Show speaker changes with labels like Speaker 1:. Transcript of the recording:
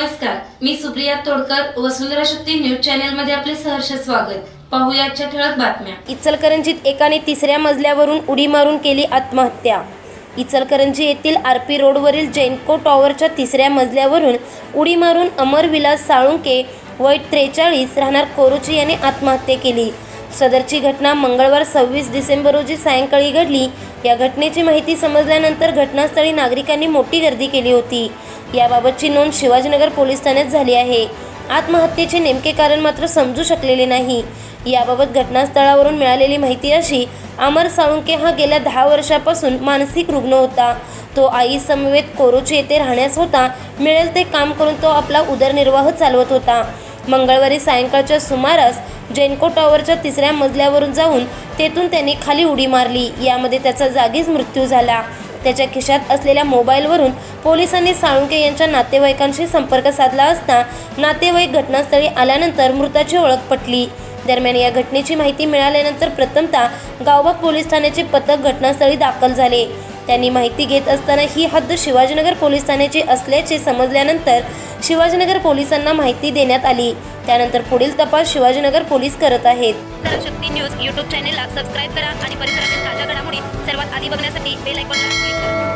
Speaker 1: नमस्कार मी सुप्रिया तोडकर वसुंधरा शक्ती न्यूज चॅनलमध्ये आपले सहर्ष स्वागत. पाहुयाच्या ठळक बातम्या.
Speaker 2: इचलकरंजीत एकाने तिसऱ्या मजल्यावरून उडी मारून केली आत्महत्या. इचलकरंजी येथील आर पी रोडवरील जैनको टॉवरच्या तिसऱ्या मजल्यावरून उडी मारून अमरविलास साळुंके वय त्रेचाळीस राहणार कोरुची याने आत्महत्या केली. सदरची घटना मंगळवार सव्वीस डिसेंबर रोजी सायंकाळी घडली. या घटनेची माहिती समजल्यानंतर घटनास्थळी नागरिकांनी मोठी गर्दी केली होती. याबाबतची नोंद शिवाजीनगर पोलीस ठाण्यात झाली आहे. आत्महत्येचे नेमके कारण मात्र समजू शकलेले नाही. याबाबत घटनास्थळावरून मिळालेली माहिती अशी अमर साळुंके हा गेल्या दहा वर्षापासून मानसिक रुग्ण होता. तो आई समवेत कोरोची येथे राहण्यास होता. मिळेल ते काम करून तो आपला उदरनिर्वाह चालवत होता. मंगळवारी सायंकाळच्या सुमारास जेनको टॉवरच्या तिसऱ्या मजल्यावरून जाऊन तेथून त्यांनी खाली उडी मारली. यामध्ये त्याचा जागीच मृत्यू झाला. त्याच्या खिशात असलेल्या मोबाईलवरून पोलिसांनी साळुंके यांच्या नातेवाईकांशी संपर्क साधला असता नातेवाईक घटनास्थळी आल्यानंतर मृताची ओळख पटली. दरम्यान या घटनेची माहिती मिळाल्यानंतर प्रथमतः गावबाग पोलीस ठाण्याचे पथक घटनास्थळी दाखल झाले. त्यांनी माहिती घेत असताना ही हद्द शिवाजीनगर पोलीस ठाण्याची असल्याचे समजल्यानंतर शिवाजीनगर पोलिसांना माहिती देण्यात आली. त्यानंतर पुढील तपास शिवाजीनगर पोलीस करत आहेत.
Speaker 3: शक्ती न्यूज यूट्यूब चॅनेलला सबस्क्राईब करा आणि परिसरातील ताज्या घडामोडी सर्वात आधी बघण्यासाठी बेल आयकॉनला क्लिक करा.